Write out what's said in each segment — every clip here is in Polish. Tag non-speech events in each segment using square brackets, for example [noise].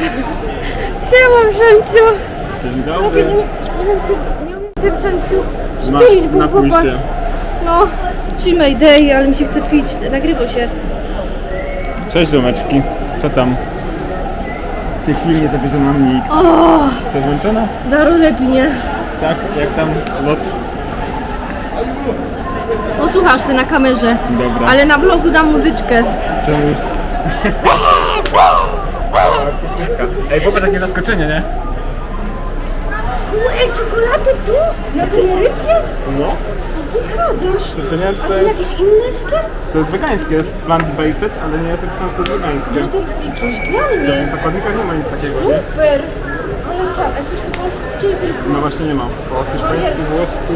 [laughs] Siema, Brzęciu. Dzień dobry. nie, nie wiem, Ty, Masz, przytulić, napój popatrz. No, czyli Mayday, ale mi się chce pić, nagrywa się. Cześć ziomeczki. Co tam? W tej chwili nie zabierze nam nikt. O, Jesteś zmęczona? zaro lepiej, nie? Tak? Jak tam lot? Posłuchasz się na kamerze, Dobra. ale na vlogu dam muzyczkę. Czemu? [laughs] Ej, popatrz jakie zaskoczenie, nie? Ej, czekolady tu? Na Teneryfie? No. Ty gadasz? To nie wiem czy A to są jest, jakieś inne jeszcze? czy to jest wegańskie. Jest plant-based, ale nie jest napisane, że to jest wegańskie. No to coś dla mnie. w zakładnikach nie ma nic takiego, nie? Super. Ale czekaj, jesteś po tylko? No właśnie nie ma. Po hiszpańsku, włosku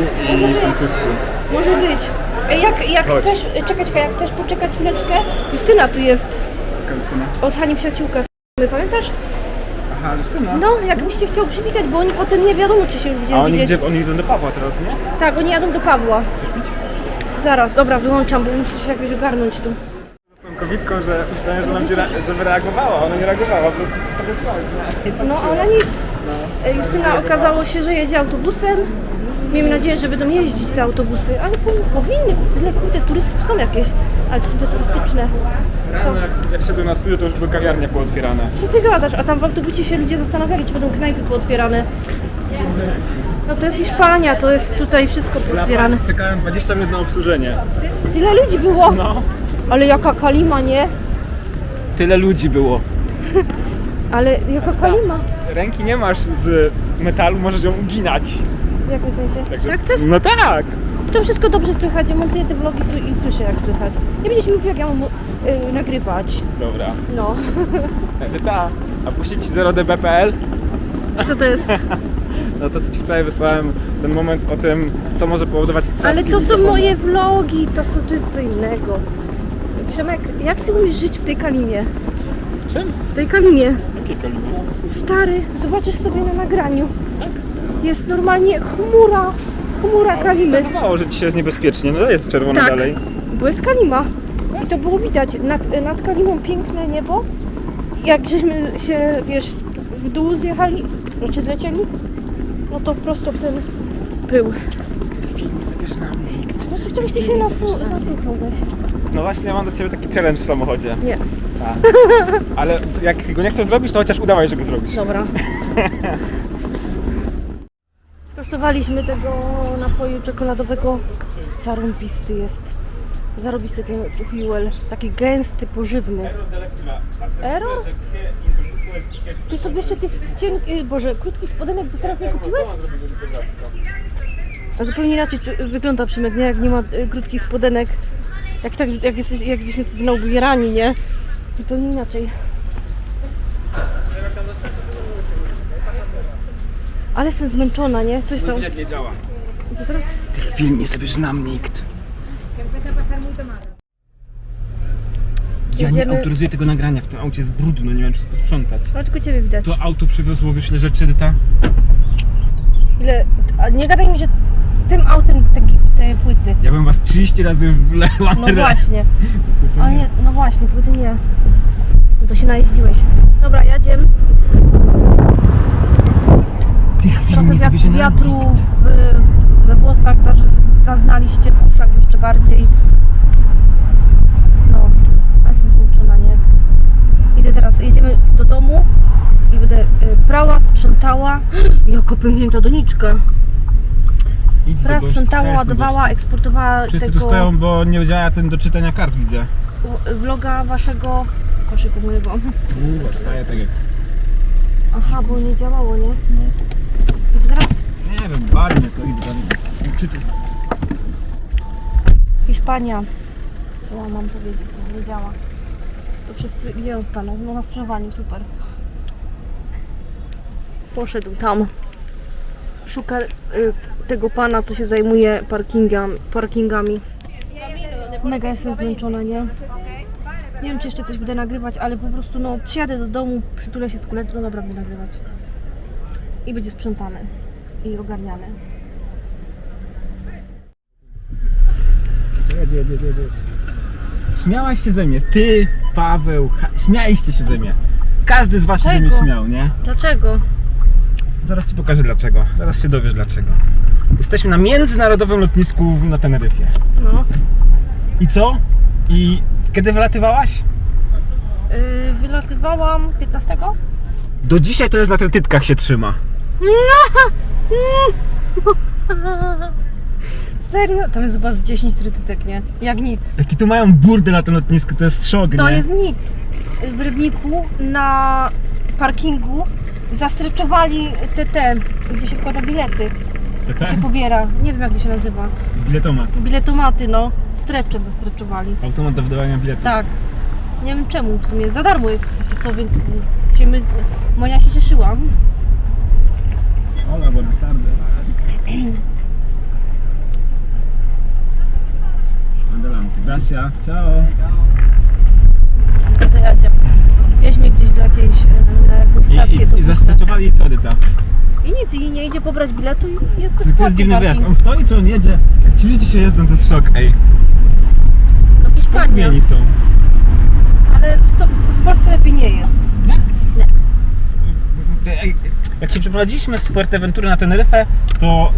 i francusku. Może być. Ej, jak, jak Chodź. chcesz, czekaj, czekaj, jak chcesz poczekać chwileczkę, Justyna tu jest, Justyna. od Hani przyjaciółka. Pamiętasz? Aha, Justyna. No, jakbyś się chciał przywitać, bo oni potem nie wiadomo, czy się A będziemy oni widzieć. gdzie? Oni idą do Pawła teraz, nie? Tak, oni jadą do Pawła. Chcesz pić? Zaraz, dobra, wyłączam, bo muszę się jakoś ogarnąć tu. Tą kowitką, że myślałem, że nam będzie, re- żeby reagowała, ona nie reagowała, po prostu ty sobie szłaś, nie? I No, patrzyła. ale nic. No. E, Justyna okazało się, że jedzie autobusem. Miejmy nadzieję, że będą jeździć te autobusy, ale po- powinny, bo tyle kurde turystów są jakieś, ale to są te turystyczne. Rano jak, jak szedłem na studio, to już były kawiarnie pootwierane. Co ty gadasz? A tam w autobusie się ludzie zastanawiali, czy będą knajpy pootwierane. No to jest Hiszpania, to jest tutaj wszystko pootwierane. Dla czekałem 20 minut na obsłużenie. Tyle ludzi było! No. Ale jaka kalima, nie? Tyle ludzi było. [laughs] Ale jaka kalima? Ręki nie masz z metalu, możesz ją uginać. W jakim sensie? Także- Jak chcesz? No tak! To wszystko dobrze słychać, ja montuję te vlogi i słyszę jak słychać. Nie będziesz mi mówił jak ja mam y, nagrywać. Dobra. No. [laughs] Edyta, a puścić ci 0db.pl? A co to jest? [laughs] No to co ci wczoraj wysłałem, ten moment o tym, co może powodować trzaski Ale to są mikrofonu. moje vlogi, to, są, to jest co innego. Przemek, jak ty umiesz żyć w tej kalimie? W czym? W tej kalimie. Jakie kalimy? Stary, zobaczysz sobie na nagraniu. Jest normalnie chmura, chmura kalimy. Wydawało, że dzisiaj jest niebezpiecznie, no jest czerwone Tak. dalej. Bo jest kalima. I to było widać. Nad, nad kalimą piękne niebo. Jak żeśmy się, wiesz, w dół zjechali, znaczy zlecieli, no to prosto w ten pył. Znaczy, chciałbyś ty się nasu- nasłuchał weź. No właśnie, ja mam do ciebie taki challenge w samochodzie. Nie, Tak. Ale jak go nie chcesz zrobić, to chociaż udawaj, że go zrobisz. dobra. [laughs] Skosztowaliśmy tego napoju czekoladowego. Zarąbisty jest. Zarobisty ten Huel. Taki gęsty, pożywny. Error? Ty sobie jeszcze tych cienkich, boże, krótkich spodenek do teraz nie kupiłeś? A zupełnie inaczej wygląda Przymek, nie? Jak nie ma y, krótkich spodenek. Jak, tak, jak, jesteś, jak jesteśmy tu znowu ubierani, nie? Zupełnie inaczej. Ale jestem zmęczona, nie? Coś tam. Jak nie działa. Co teraz? Tych film nie zabierze nam nikt. Ja nie Jedziemy- autoryzuję tego nagrania, w tym aucie jest brudno, nie wiem czy posprzątać. No tylko ciebie widać. To auto przywiozło, ile rzeczy, Edyta? Ile. A nie gadaj mi, że tym autem te, te płyty. Ja bym was 30 razy wleła No właśnie. A nie, no właśnie, płyty nie. No to się najeździłeś. Dobra, jadziem. Trochę wiatru nikt. w, we włosach za, zaznaliście, w uszach jeszcze bardziej. No, a jestem zmęczona, nie? Idę teraz, jedziemy do domu i będę y, prała, sprzątała. [gasps] Jaka pęknięta doniczka. Idź do gościa, sprzątała, ja jestem ładowała, gościem. eksportowała Wszyscy tego tu stoją, bo nie działa ten do czytania kart, widzę. w- vloga waszego koszyku mojego. Uuu, staje tak jak... Aha, bo nie działało, nie? No. Nie wiem, barnie to idę. Czytam. Hiszpania. Co mam, mam powiedzieć? Nie działa. To wszyscy, gdzie on stanął? No na skrzyżowaniu, super. Poszedł tam. Szuka y, tego pana, co się zajmuje parkingam, parkingami. Mega jestem zmęczona, nie? Nie wiem, czy jeszcze coś będę nagrywać, ale po prostu no przyjadę do domu, przytulę się z kuletą, no dobra, będę nagrywać. I będzie sprzątane. I ogarniane. Jedź, jedź, jedź, jedź. Śmiałaś się ze mnie, ty, Paweł, ha, śmialiście się ze mnie. każdy z was się ze mnie śmiał, nie? Dlaczego? Zaraz ci pokażę dlaczego. Zaraz się dowiesz dlaczego. Jesteśmy na międzynarodowym lotnisku na Teneryfie. No. I co? I kiedy wylatywałaś? Yy, wylatywałam 15? Do dzisiaj to jest na trytytkach się trzyma. [laughs] Serio? Tam jest chyba z 10 trytytek, nie? Jak nic. Jaki tu mają burdy na tym lotnisku, to jest szok, To nie? jest nic. W Rybniku na parkingu zastreczowali te, te, gdzie się wkłada bilety, gdzie tak? się pobiera. Nie wiem jak to się nazywa. Biletomat. Biletomaty, no. Streczem zastreczowali. Automat do wydawania biletu. Tak. Nie wiem czemu w sumie. Za darmo jest póki co, więc się my... Moja się cieszyła. Hola, buenas tardes. Adelante, gracias, ciao. No to jadzie. Wieź mnie gdzieś do jakiejś, e, na jakąś I, stację. i, do i zastreczowali co Edyta? I nic, i nie idzie pobrać biletu i jest To, bezpłatny to jest dziwny wyjazd. On stoi czy on jedzie? Jak ci ludzie się jeżdżą, to jest szok, ej. No Hiszpania. Są. Ale wiesz co, w Polsce lepiej nie jest. Ej, Jak się przeprowadziliśmy z Fuerteventury na Teneryfę, to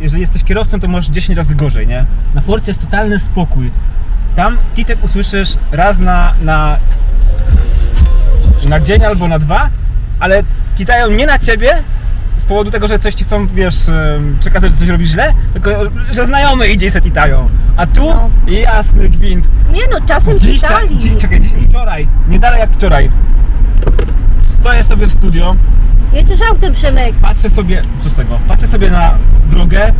jeżeli jesteś kierowcą, to masz 10 razy gorzej, nie? Na Forcie jest totalny spokój. Tam titek usłyszysz raz na, na, na dzień albo na dwa, ale titają nie na ciebie, z powodu tego, że coś ci chcą, wiesz, przekazać, że coś robisz źle, tylko że znajomy idzie i se titają. A tu No. jasny gwint. Nie no, czasem Dzisiaj, czytali. dzi, czekaj, dzisiaj, wczoraj, nie dalej jak wczoraj. Stoję sobie w studio, Jedziesz autem, Przemek. patrzę sobie, co z tego, patrzę sobie na drogę,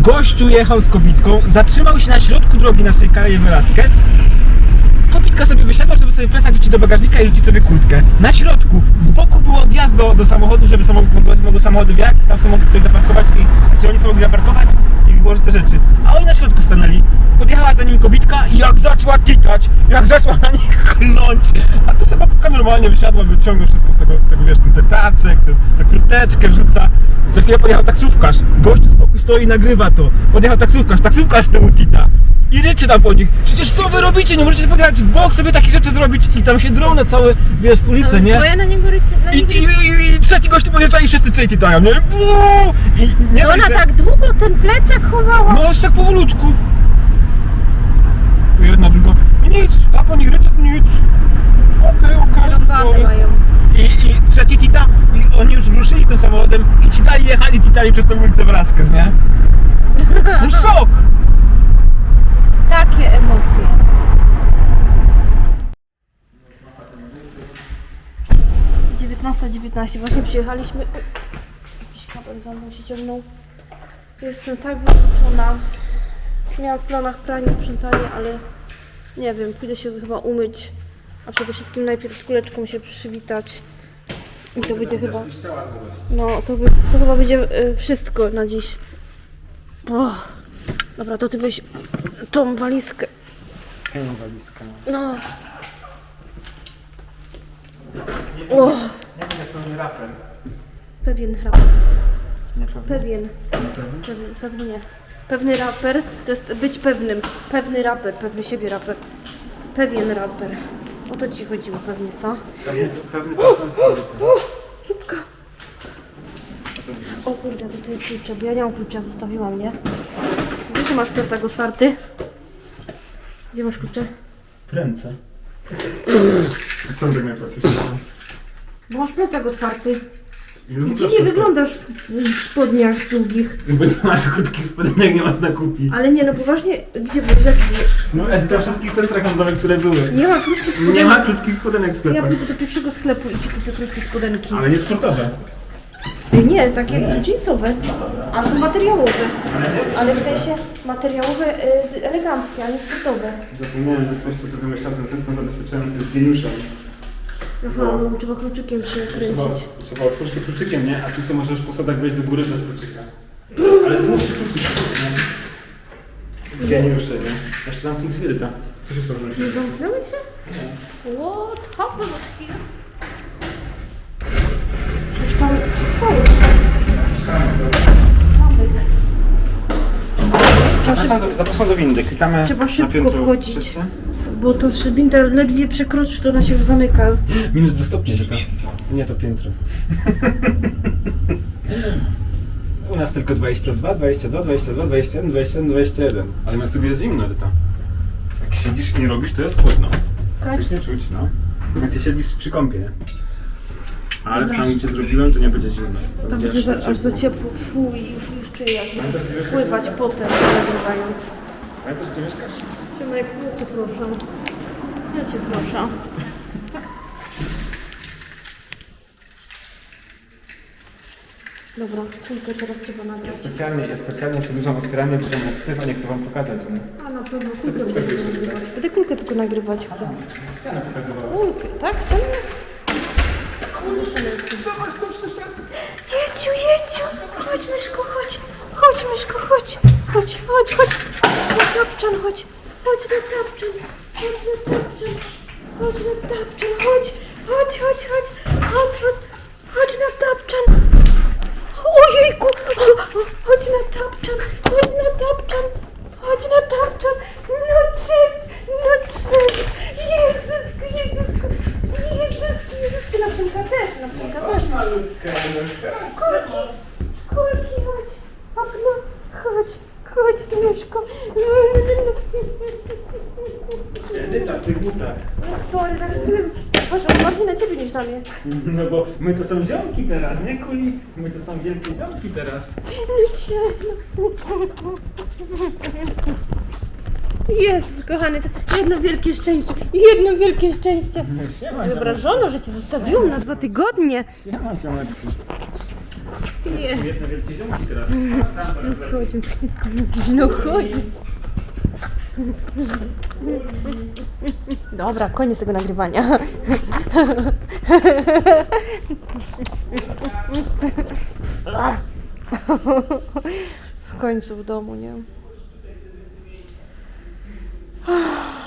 gościu jechał z kobitką, zatrzymał się na środku drogi naszej Kaje Velasquez, kobitka sobie wysiadła, żeby sobie plecak rzucić do bagażnika i rzucić sobie kurtkę. Na środku, z boku było wjazd do, do samochodu, żeby samochód, mogły, samochody wjechać, tam sobie mogli ktoś zaparkować i, czy oni sobie mogli zaparkować i te rzeczy. A oni na środku stanęli. Podjechała za nim kobitka i jak zaczęła titać, jak zaczęła na nich kląć. A to sobie babka normalnie wysiadła, wyciągnął wszystko z tego, tego wiesz, ten plecaczek, ten, tę kurteczkę wrzuca. Za chwilę podjechał taksówkarz, gościu z boku stoi i nagrywa to. Podjechał taksówkarz, taksówkarz z tyłu tita. I ryczy tam po nich, przecież co wy robicie, nie możecie podjechać w bok sobie takie rzeczy zrobić i tam się drą na całe, wiesz, ulice, nie? Bo ja na niego ry- na I, i, i, i trzeci gość podjeżdża i wszyscy trzej titają, nie? Buu! I nie No dość, ona że- tak długo ten plecak chowała. No jest tak powolutku. Jedna, druga. Nic, ta po nich ryczy, nic. Okej, okej. Sorry. mają. I, I trzeci tita, i oni już ruszyli tym samochodem i ci dalej jechali titali przez tę ulicę Velasquez, nie? No szok! Takie emocje. Dziewiętnasta, dziewiętnaście. Właśnie przyjechaliśmy. Jakiś kabel za mną się ciągnął. Jestem tak wykluczona. Miałam w planach pranie, sprzątanie, ale nie wiem, pójdę się chyba umyć. A przede wszystkim najpierw z kuleczką się przywitać. I to będzie chyba. No, to, by, to chyba będzie y, wszystko na dziś. Och. Dobra, to ty weź tą walizkę. walizka. No. O, Nie wiem jak pewien raper. Nie pewnie. Pewien. Pewny, pewny nie. Pewny raper to jest być pewnym. Pewny raper, pewny siebie raper. Pewien raper. O to ci chodziło pewnie, co? Pewny, pewny polski Zupka. O kurde, tutaj klucze, bo ja nie mam klucza, zostawiłam, nie? Że masz plecak otwarty? Gdzie masz klucze? W ręce. Co tak miał patrzeć? Bo masz plecak otwarty. I dziwnie wyglądasz w w spodniach długich. Bo nie ma tu krótkich spodenek, nie można kupić. Ale nie, no poważnie, gdzie? Jak- No, we wszystkich centrach handlowych, które były. Nie ma krótkich spodenek. Nie ma krótkich spodenek w Ja sklepach. pójdę do pierwszego sklepu i ci kupię krótkie spodenki. Ale nie sportowe. Nie, takie jeansowe. Albo materiałowe. Ale w sensie materiałowe, y, eleganckie, a nie sportowe. Zapomniałem, że ktoś tu wymyślał ten system zabezpieczający z geniuszem. Aha, no, trzeba kluczykiem Trzeba, przekręcić. trzeba otworzyć kluczykiem, nie? A tu sobie możesz po schodach wejść do góry bez kluczyka. Ale ty musisz kluczyk nie? Geniusze, nie? Jeszcze zamknij drzwi, Edyta. Co się stało? Nie zamknęły się? What happened here? Zapraszam do, zapraszam do windy. Klikamy Trzeba na szybko piętro wchodzić. bo to szybinta ledwie przekroczy, to ona się już zamyka. Minus 2 stopnie to, nie to piętro. U nas tylko 22, 22, 22, 21, 21, 21. Ale u nas tu jest zimno to. Jak siedzisz i nie robisz, to jest chłodno. Tak? Coś nie czuć, no. Jak ty siedzisz przy kąpie, nie? Ale w cię zrobiłem, to nie będzie zimno. Tam będzie za, aż za ciepło. Fuj, już, już czuję jak będę spływać potem nagrywając. Pamiętasz, gdzie mieszkasz? Szymek, ja cię proszę. Ja cię proszę. Dobra, tylko teraz trzeba nagrać. Specjalnie, ja specjalnie przedłużam otwieranie, bo tam jest syfa, nie chcę wam pokazać. Nie? A na pewno kulkę będę nagrywać. Będę kulkę tylko nagrywać chcę. Ścianę pokazywałem. Kulkę, tak? Ścianę? Zobacz, to przyszedł. Jeciu, Jeciu! Chodź, myszko, chodź! Chodź, myszko, chodź! Chodź, chodź, chodź! Na tapczan, chodź! Chodź na tapczan! Chodź na tapczan! Chodź na tapczan, chodź! Chodź, chodź, chodź! Chodź, chodź! Chodź na tapczan! Ojejku! Chodź na tapczan! Chodź na tapczan! Chodź na tapczan! No cześć! No cześć! Jezusku, Jezusku! Przymka też, na przymka też! Malutka, Kulki, kulki, chodź, okno, chodź, chodź tu myszko. Edyta w tych butach. Sorry, zaraz wiem. Patrz, on bardziej na ciebie niż na mnie. No bo my to są ziomki teraz, nie kuli? My to są wielkie ziomki teraz. Jezus, kochany, to jedno wielkie szczęście, jedno wielkie szczęście. Siema, Wyobrażono, że cię zostawiłam na dwa tygodnie. Siema, ziomeczki. Nie. Są jedne wielkie ziomki teraz. Chodź, no chodź. Dobra, koniec tego nagrywania. W końcu w domu, nie? 啊。